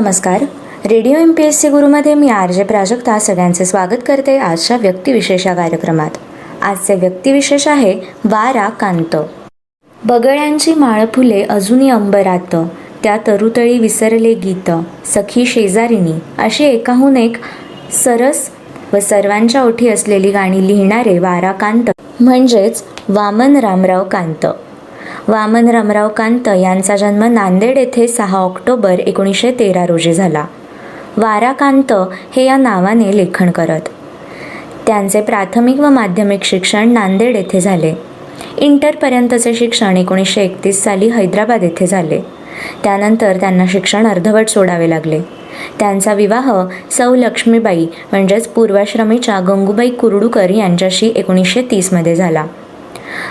नमस्कार. Radio M P S C गुरुमध्ये मी R J Prajakta सगळ्यांचे स्वागत करते आजच्या व्यक्तिविशेष या कार्यक्रमात. आजचे व्यक्तिविशेष आहे वारा कांत. बगळ्यांची माळ फुले अजूनही अंबरात. त्या तरुतळी विसरले गीत. सखी शेजारीनी अशी एकाहून एक सरस व सर्वांच्या ओठी असलेली गाणी लिहिणारे वारा कांत. म्हणजेच वामन रामराव कांत. वामन रामराव कांत यांचा जन्म नांदेड येथे सहा ऑक्टोबर एकोणीसशे तेरा रोजी झाला. वाराकांत हे या नावाने लेखन करत. त्यांचे प्राथमिक व माध्यमिक शिक्षण नांदेड येथे झाले. इंटरपर्यंतचे शिक्षण एकोणीसशे एकतीस साली हैदराबाद येथे झाले. त्यानंतर त्यांना शिक्षण अर्धवट सोडावे लागले. त्यांचा विवाह सौ लक्ष्मीबाई म्हणजेच पूर्वाश्रमीच्या गंगूबाई कुर्डूकर यांच्याशी एकोणीसशे तीसमध्ये झाला.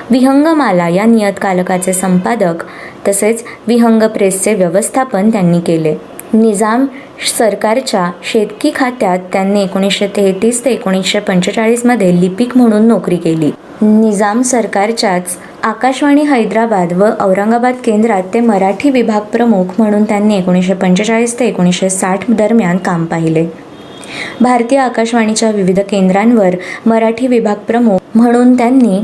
विहंगमाला या नियतकालकाचे संपादक तसेच विहंग प्रेसचे व्यवस्थापन त्यांनी केले. निजाम सरकारच्या शेतकी खात्यात त्यांनी एकोणीसशे तेहतीस ते एकोणीसशे पंचेचाळीसमध्ये लिपिक म्हणून नोकरी केली. निजाम सरकारच्याच आकाशवाणी हैदराबाद व औरंगाबाद केंद्रात ते मराठी विभाग प्रमुख म्हणून त्यांनी एकोणीसशे पंचेचाळीस ते एकोणीसशे साठ दरम्यान काम पाहिले. भारतीय आकाशवाणीच्या विविध केंद्रांवर मराठी विभाग प्रमुख म्हणून त्यांनी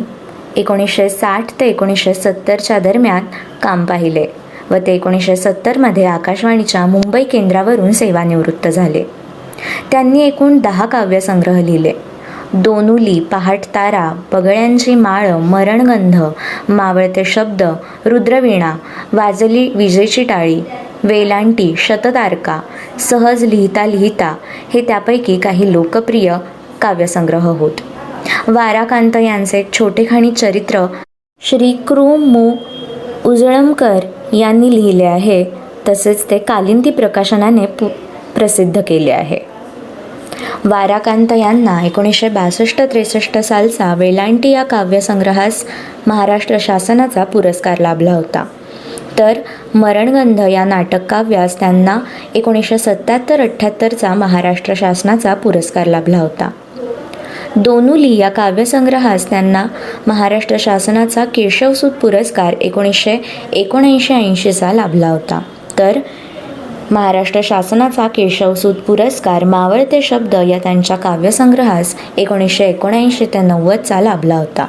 एकोणीसशे साठ ते एकोणीसशे सत्तरच्या दरम्यान काम पाहिले व ते एकोणीसशे सत्तरमध्ये आकाशवाणीच्या मुंबई केंद्रावरून सेवानिवृत्त झाले. त्यांनी एकूण दहा काव्यसंग्रह लिहिले. दोनुली पहाट तारा पगळ्यांची माळ मरणगंध मावळते शब्द रुद्रवीणा वाजली विजेची टाळी वेलांटी शततारका सहज लिहिता लिहिता हे त्यापैकी काही लोकप्रिय काव्यसंग्रह होत. वाराकांत यांचे छोटेखानी चरित्र श्री कृ मु उजळमकर यांनी लिहिले आहे. तसेच ते कालिंदी प्रकाशनाने पु प्रसिद्ध केले आहे. वाराकांत यांना एकोणीसशे बासष्ट त्रेसष्ट सालचा वेलांटी या काव्यसंग्रहास महाराष्ट्र शासनाचा पुरस्कार लाभला होता. तर मरणगंध या नाटक काव्यास त्यांना एकोणीसशे सत्याहत्तर अठ्ठ्याहत्तरचा महाराष्ट्र शासनाचा पुरस्कार लाभला होता. दोनुली या काव्यसंग्रहास त्यांना महाराष्ट्र शासनाचा केशवसूत पुरस्कार एकोणीसशे एकोणऐंशी ऐंशीचा लाभला होता. तर महाराष्ट्र शासनाचा केशवसूत पुरस्कार मावळते शब्द या त्यांच्या काव्यसंग्रहास एकोणीसशे एकोणऐंशी ते नव्वदचा लाभला होता.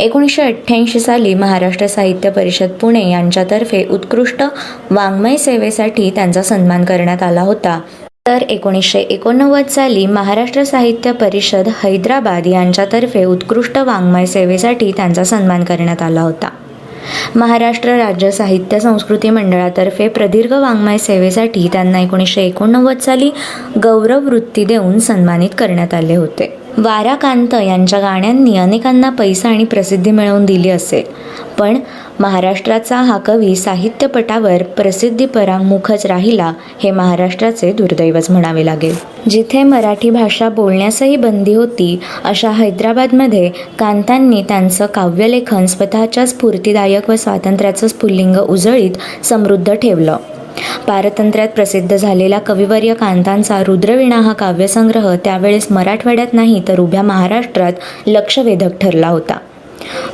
एकोणीसशे अठ्ठ्याऐंशी साली महाराष्ट्र साहित्य परिषद पुणे यांच्यातर्फे उत्कृष्ट वाङ्मय सेवेसाठी त्यांचा सन्मान करण्यात आला होता. तर एकोणीसशे एकोणनव्वद साली महाराष्ट्र साहित्य परिषद हैदराबाद यांच्यातर्फे उत्कृष्ट वाङ्मय सेवेसाठी त्यांचा सन्मान करण्यात आला होता. महाराष्ट्र राज्य साहित्य संस्कृती मंडळातर्फे प्रदीर्घ वाङ्मय सेवेसाठी त्यांना एकोणीसशे एकोणनव्वद साली गौरव वृत्ती देऊन सन्मानित करण्यात आले होते. वाराकांत यांच्या गाण्यांनी अनेकांना पैसा आणि प्रसिद्धी मिळवून दिली असेल पण महाराष्ट्राचा हा कवी साहित्यपटावर प्रसिद्धीपरांमुखच राहिला हे महाराष्ट्राचे दुर्दैवच म्हणावे लागेल. जिथे मराठी भाषा बोलण्यासही बंदी होती अशा हैदराबादमध्ये कांतांनी त्यांचं काव्यलेखन स्वतःच्या स्फूर्तिदायक व स्वातंत्र्याचं स्फुल्लिंग उजळीत समृद्ध ठेवलं. पारतंत्र्यात प्रसिद्ध झालेला कविवर्य कांतांचा रुद्रवीणा हा काव्यसंग्रह त्यावेळेस मराठवाड्यात नाही तर उभ्या महाराष्ट्रात लक्षवेधक ठरला होता.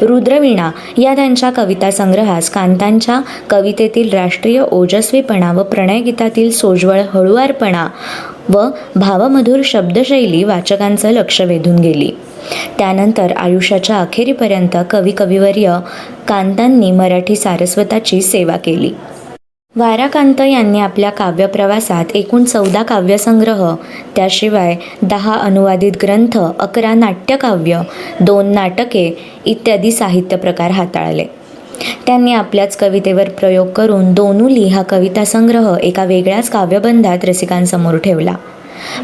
रुद्रवीणा या त्यांच्या कविता संग्रहास कांतांच्या कवितेतील राष्ट्रीय ओजस्वीपणा व प्रणयगीतातील सोज्वळ हळुवारपणा व भावमधुर शब्दशैली वाचकांचं लक्ष वेधून गेली. त्यानंतर आयुष्याच्या अखेरीपर्यंत कवी कविवर्य कांतांनी मराठी सारस्वताची सेवा केली. वाराकांत यांनी आपल्या काव्यप्रवासात एकूण चौदा काव्यसंग्रह त्याशिवाय दहा अनुवादित ग्रंथ अकरा नाट्यकाव्य दोन नाटके इत्यादी साहित्य प्रकार हाताळले. त्यांनी आपल्याच कवितेवर प्रयोग करून दोनुली हा कविता संग्रह एका वेगळ्याच काव्यबंधात रसिकांसमोर ठेवला.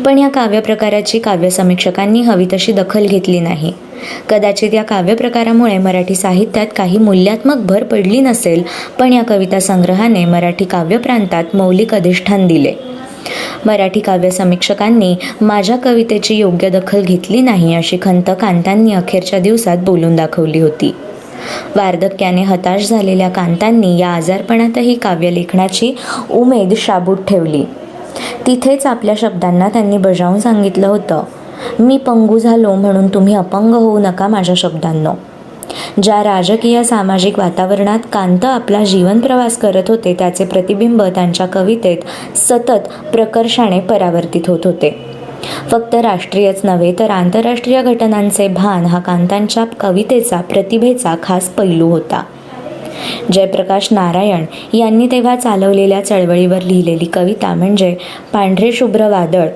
पण या काव्यप्रकाराची काव्यसमीक्षकांनी हवी तशी दखल घेतली नाही. कदाचित या काव्यप्रकारामुळे मराठी साहित्यात काही मूल्यात्मक भर पडली नसेल पण या कविता संग्रहाने मराठी काव्यप्रांतात मौलिक अधिष्ठान दिले. मराठी काव्य समीक्षकांनी माझ्या कवितेची योग्य दखल घेतली नाही अशी खंत कांतांनी अखेरच्या दिवसात बोलून दाखवली होती. वार्धक्याने हताश झालेल्या कांतांनी या आजारपणातही काव्यलेखनाची उमेद शाबूत ठेवली. तिथेच आपल्या शब्दांना त्यांनी बजावून सांगितलं होतं मी पंगू झालो म्हणून तुम्ही अपंग होऊ नका माझ्या शब्दांनो. ज्या राजकीय सामाजिक वातावरणात कांत आपला जीवन प्रवास करत होते त्याचे प्रतिबिंब त्यांच्या कवितेत सतत प्रकर्षाने परावर्तित होत होते. फक्त राष्ट्रीयच नव्हे तर आंतरराष्ट्रीय घटनांचे भान हा कांतांच्या कवितेचा प्रतिभेचा खास पैलू होता. जयप्रकाश नारायण यांनी तेव्हा चालवलेल्या चळवळीवर लिहिलेली कविता म्हणजे पांढरे शुभ्र वादळ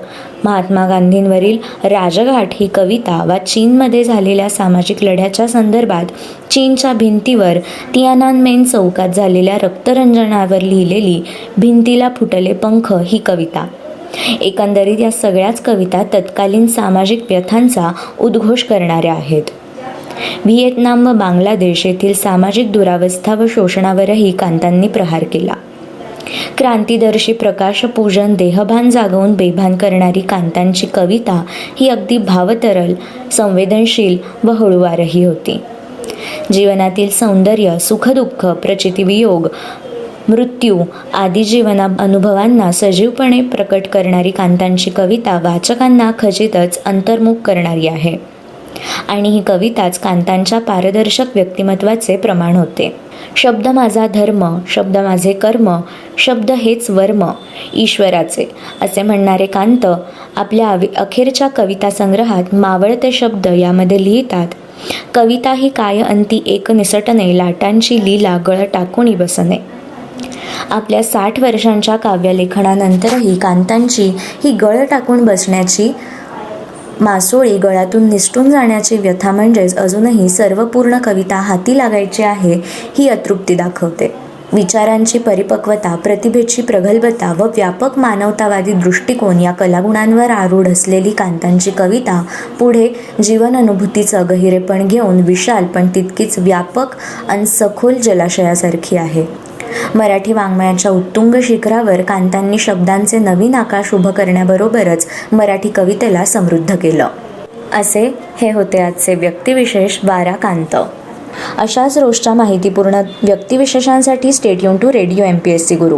महात्मा गांधींवरील राजघाट ही कविता वा चीनमध्ये झालेल्या सामाजिक लढ्याच्या संदर्भात चीनच्या भिंतीवर तियानान मेन चौकात झालेल्या रक्तरंजनावर लिहिलेली भिंतीला फुटले पंख ही कविता. एकंदरीत या सगळ्याच कविता तत्कालीन सामाजिक व्यथांचा उद्घोष करणाऱ्या आहेत. व्हिएतनाम व बांगलादेश येथील सामाजिक दुरावस्था व शोषणावरही कांतांनी प्रहार केला. क्रांतीदर्शी प्रकाशपूजन देहभान जागवून बेभान करणारी कांतांची कविता ही अगदी भावतरल संवेदनशील व हळुवारही होती. जीवनातील सौंदर्य सुखदुःख प्रचितीवियोग मृत्यू आदी जीवना अनुभवांना सजीवपणे प्रकट करणारी कांतांची कविता वाचकांना खचितच अंतर्मुख करणारी आहे. आणि ही कविताच कांतांच्या पारदर्शक व्यक्तिमत्वाचे प्रमाण होते. शब्द माझा धर्म शब्द माझे कर्म शब्द हेच वर्म ईश्वराचे असे म्हणणारे कांत आपल्या अखेरच्या कविता संग्रहात मावळते शब्द यामध्ये लिहितात कविता ही काय अंती एक निसटणे लाटांची लीला गळ टाकुणी बसणे आपल्या साठ वर्षांच्या काव्यलेखनानंतरही कांतांची ही गळ टाकून बसण्याची मासोळी गळ्यातून निसटून जाण्याची व्यथा म्हणजेच अजूनही सर्व पूर्ण कविता हाती लागायची आहे ही अतृप्ती दाखवते. विचारांची परिपक्वता प्रतिभेची प्रगल्भता व व्यापक मानवतावादी दृष्टिकोन या कलागुणांवर आरूढ असलेली कांतांची कविता पुढे जीवन अनुभूतीचं गहिरेपण घेऊन विशाल पण तितकीच व्यापक आणि सखोल जलाशयासारखी आहे. मराठी वाङ्मयाच्या उत्तुंग शिखरावर कांतांनी शब्दांचे नवीन आकाश उभं करण्याबरोबरच मराठी कवितेला समृद्ध केलं. असे हे होते आजचे व्यक्तिविशेष बारा कांत. अशाच रोजच्या माहितीपूर्ण व्यक्तिविशेषांसाठी stay tuned to radio M P S C Guru